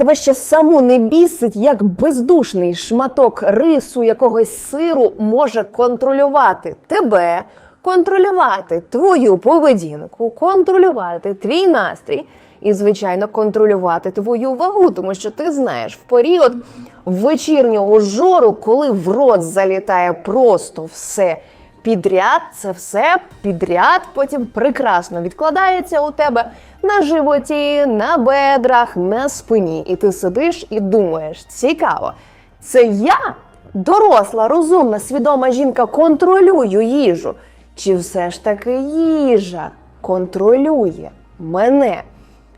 тебе ще саму не бісить, як бездушний шматок рису якогось сиру може контролювати тебе, контролювати твою поведінку, контролювати твій настрій і, звичайно, контролювати твою вагу, тому що ти знаєш, в період вечірнього жору, коли в рот залітає просто все підряд, це все підряд потім прекрасно відкладається у тебе на животі, на бедрах, на спині. І ти сидиш і думаєш, цікаво, це я, доросла, розумна, свідома жінка, контролюю їжу. Чи все ж таки їжа контролює мене?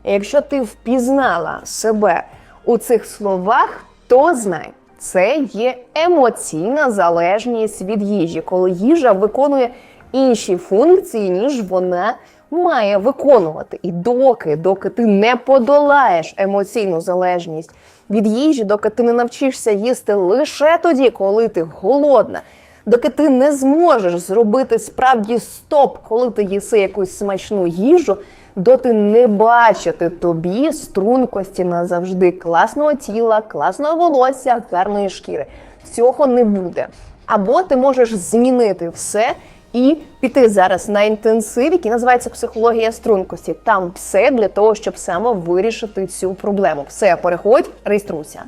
Якщо ти впізнала себе у цих словах, то знай, це є емоційна залежність від їжі, коли їжа виконує інші функції, ніж вона має виконувати. І доки, доки ти не подолаєш емоційну залежність від їжі, доки ти не навчишся їсти лише тоді, коли ти голодна. Доки ти не зможеш зробити справді стоп, коли ти їси якусь смачну їжу, доти не бачити тобі стрункості назавжди класного тіла, класного волосся, гарної шкіри. Цього не буде. Або ти можеш змінити все і піти зараз на інтенсив, який називається психологія стрункості. Там все для того, щоб саме вирішити цю проблему. Все, переходь, реєструйся.